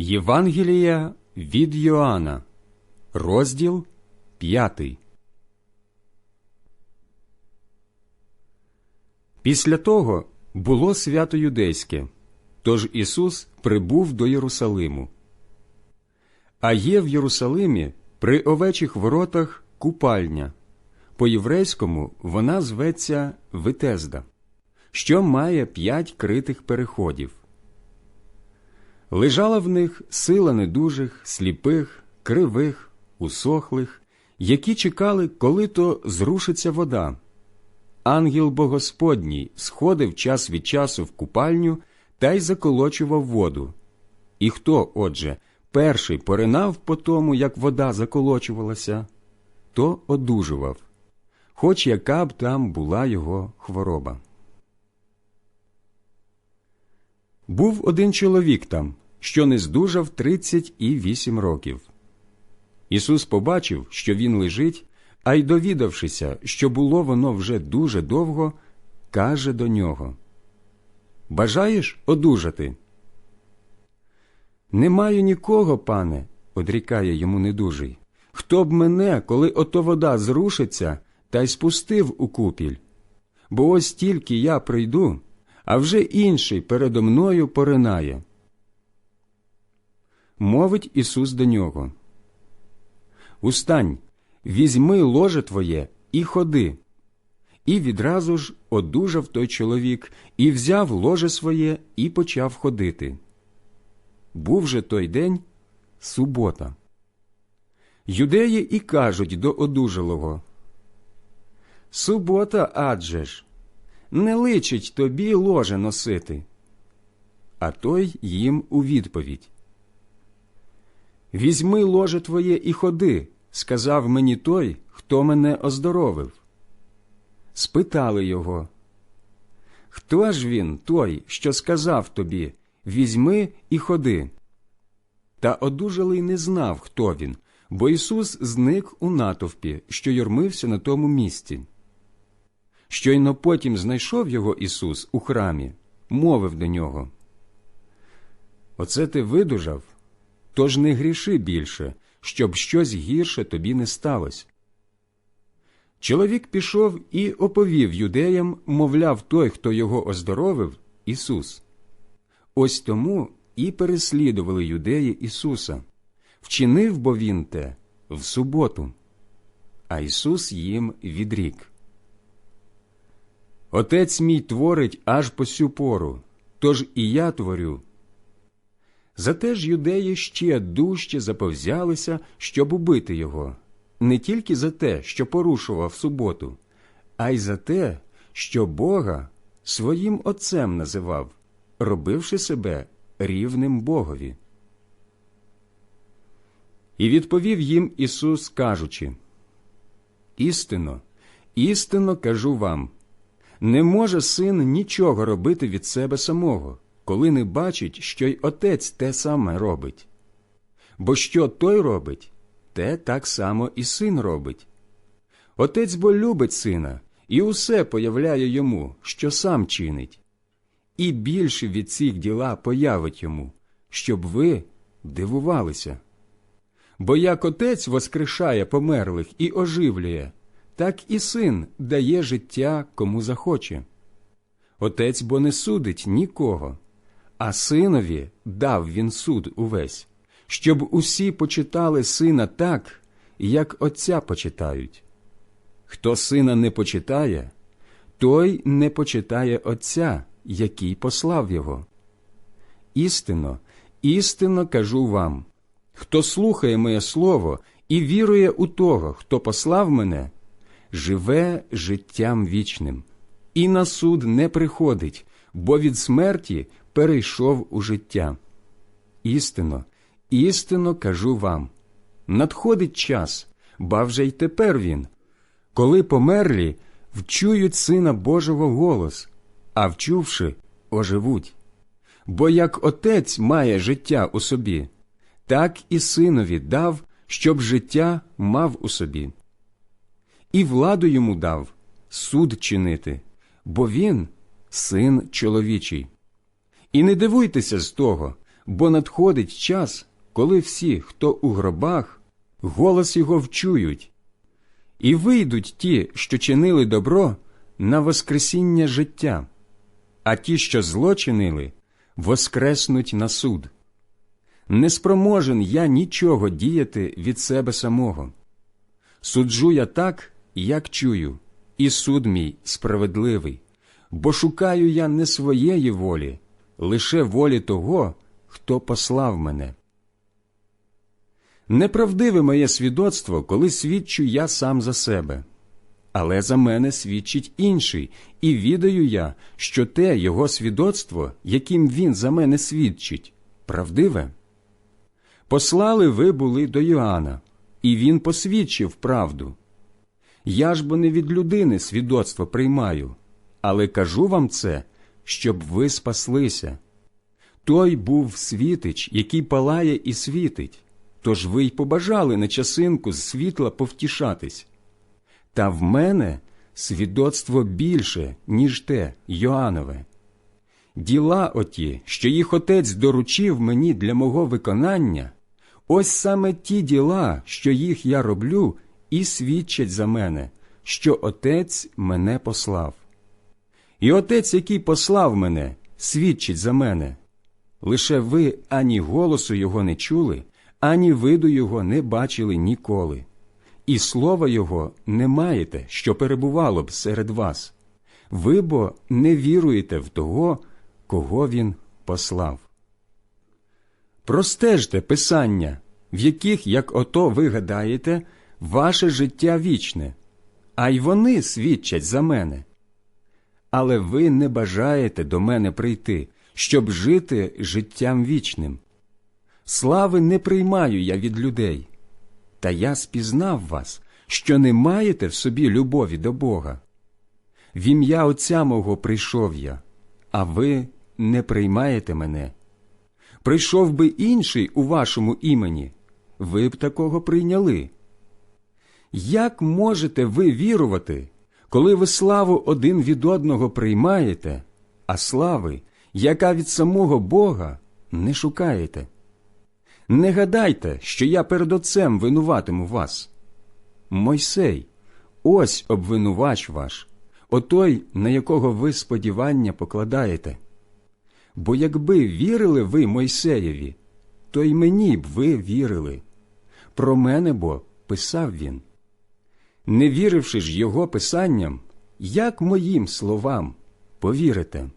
Євангелія від Йоанна, розділ 5. Після того було свято юдейське, тож Ісус прибув до Єрусалиму. А є в Єрусалимі при овечих воротах купальня. По єврейському вона зветься Витезда, що має п'ять критих переходів. Лежала в них сила недужих, сліпих, кривих, усохлих, які чекали, коли то зрушиться вода. Ангел Богосподній сходив час від часу в купальню та й заколочував воду. І хто, отже, перший поринав по тому, як вода заколочувалася, то одужував, хоч яка б там була його хвороба. Був один чоловік там, що не здужав тридцять і вісім років. Ісус побачив, що він лежить, а й довідавшися, що було воно вже дуже довго, каже до нього Бажаєш одужати? Не маю нікого, пане, одрікає йому недужий. Хто б мене, коли ото вода зрушиться, та й спустив у купіль? Бо ось тільки я прийду, а вже інший передо мною поринає. Мовить Ісус до нього. Устань, візьми ложе твоє і ходи. І відразу ж одужав той чоловік, і взяв ложе своє і почав ходити. Був же той день субота. Юдеї і кажуть до одужалого Субота адже ж, не личить тобі ложе носити. А той їм у відповідь Візьми ложе твоє і ходи, сказав мені той, хто мене оздоровив. Спитали його, Хто ж він, той, що сказав тобі Візьми і ходи? Та одужалий не знав, хто він, бо Ісус зник у натовпі, що юрмився на тому місці. Щойно потім знайшов його Ісус у храмі, мовив до нього. Оце ти видужав, тож не гріши більше, щоб щось гірше тобі не сталося. Чоловік пішов і оповів юдеям, мовляв, той, хто його оздоровив, Ісус. Ось тому і переслідували юдеї Ісуса. Вчинив бо він те в суботу, а Ісус їм відрік. Отець мій творить аж по сю пору, тож і я творю. Зате ж юдеї ще дужче заповзялися, щоб убити його, не тільки за те, що порушував суботу, а й за те, що Бога своїм Отцем називав, робивши себе рівним Богові. І відповів їм Ісус, кажучи Істинно, істинно кажу вам не може син нічого робити від себе самого, коли не бачить, що й отець те саме робить. Бо що той робить, те так само і син робить. Отець бо любить сина і усе появляє йому, що сам чинить, і більше від цих діла появить йому, щоб ви дивувалися. Бо як отець воскрешає померлих і оживлює, так і син дає життя кому захоче. Отець бо не судить нікого, а синові дав він суд увесь, щоб усі почитали сина так, як отця почитають. Хто сина не почитає, той не почитає Отця, який послав його. Істинно, істинно кажу вам хто слухає моє слово і вірує у того, хто послав мене живе життям вічним, і на суд не приходить, бо від смерті перейшов у життя. Істинно, істинно кажу вам надходить час, ба вже й тепер він, коли померлі вчують Сина Божого голос, а вчувши, оживуть. Бо як отець має життя у собі, так і синові дав, щоб життя мав у собі і владу йому дав суд чинити, бо він син чоловічий. І не дивуйтеся з того, бо надходить час, коли всі, хто у гробах, голос його вчують, і вийдуть ті, що чинили добро, на воскресіння життя, а ті, що зло чинили, воскреснуть на суд. Не спроможен я нічого діяти від себе самого. Суджу я так, як чую, і суд мій справедливий, бо шукаю я не своєї волі, лише волі того, хто послав мене. Неправдиве моє свідоцтво, коли свідчу я сам за себе, але за мене свідчить інший, і відаю я, що те його свідоцтво, яким він за мене свідчить, правдиве. Послали ви були до Йоанна, і він посвідчив правду. Я ж бо не від людини свідоцтво приймаю, але кажу вам це, щоб ви спаслися. Той був світич, який палає і світить, тож ви й побажали на часинку з світла повтішатись. Та в мене свідоцтво більше, ніж те Йоанове. Діла оті, що їх отець доручив мені для мого виконання, ось саме ті діла, що їх я роблю, і свідчать за мене, що отець мене послав. І отець, який послав мене, свідчить за мене. Лише ви ані голосу його не чули, ані виду його не бачили ніколи, і слова його не маєте, що перебувало б серед вас. Ви бо не віруєте в того, кого він послав. Простежте писання, в яких, як ото ви гадаєте, ваше життя вічне, а й вони свідчать за мене. Але ви не бажаєте до мене прийти, щоб жити життям вічним. Слави не приймаю я від людей, та я спізнав вас, що не маєте в собі любові до Бога. В ім'я Отця мого прийшов я, а ви не приймаєте мене. Прийшов би інший у вашому імені, ви б такого прийняли. Як можете ви вірувати, коли ви славу один від одного приймаєте, а слави, яка від самого Бога, не шукаєте? Не гадайте, що я перед Отцем винуватиму вас. Мойсей, ось обвинувач ваш, отой, на якого ви сподівання покладаєте. Бо якби вірили ви Мойсеєві, то й мені б ви вірили. Про мене бо писав він. Не віривши ж його писанням, як моїм словам повірите?